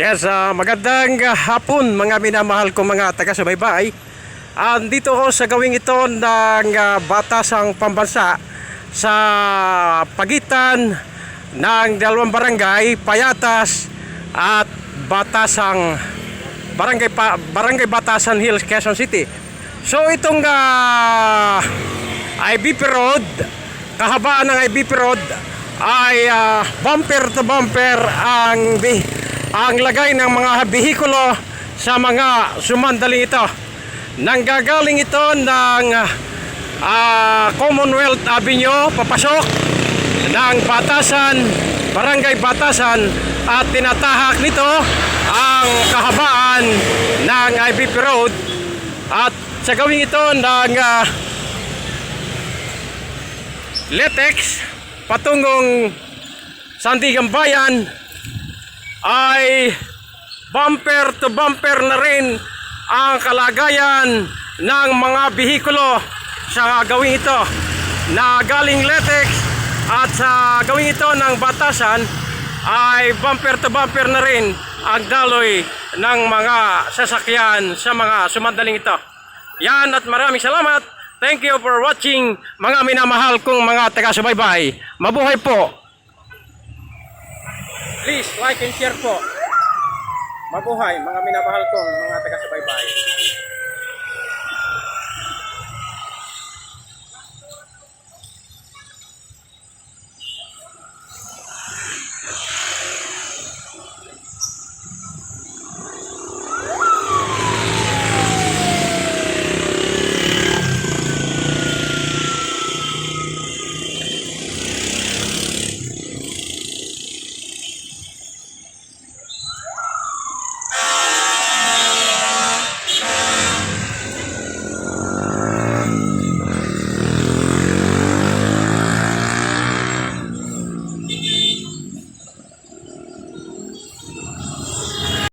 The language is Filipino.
Yes, ah, magandang hapon mga minamahal ko mga taga-subaybay. Andito ko sa gawing ito ng ah, batasang pambansa sa pagitan ng dalawang barangay, Payatas at Batasang Barangay pa, Barangay Batasan Hills, Quezon City. So itong ah, IBP Road, kahabaan ng IBP Road ay ah, bumper to bumper ang ang lagay ng mga behikulo sa mga sumandaling ito. Nanggagaling ito ng ah, Commonwealth Avenue papasok ng Batasan, Barangay Batasan at tinatahak nito ang kahabaan ng IBP Road at sa gawing ito ng ah, Letex patungong Sandigan Bayan ay bumper to bumper na rin ang kalagayan ng mga behikulo sa gawing ito na galing Letex at sa gawing ito ng batasan ay bumper to bumper na rin ang daloy ng mga sasakyan sa mga sumandaling ito. Yan at maraming salamat. Thank you for watching mga minamahal kong mga taga-subaybay. Mabuhay po! Please like and share po. Mabuhay mga minamahal kong mga taga-subaybay.